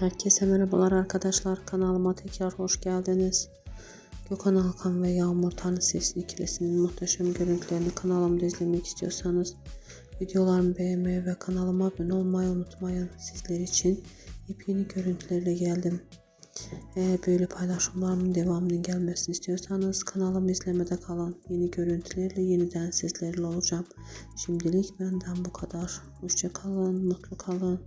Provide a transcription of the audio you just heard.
Herkese merhabalar arkadaşlar. Kanalıma tekrar hoş geldiniz. Gökhan Alkan ve Yağmur Tanrı Sesli ikilisinin muhteşem görüntülerini kanalımda izlemek istiyorsanız videolarımı beğenmeyi ve kanalıma abone olmayı unutmayın. Sizler için yepyeni görüntülerle geldim. Eğer böyle paylaşımlarımın devamının gelmesini istiyorsanız kanalımı izlemede kalın. Yeni görüntülerle yeniden sizlerle olacağım. Şimdilik benden bu kadar. Hoşça kalın, mutlu kalın.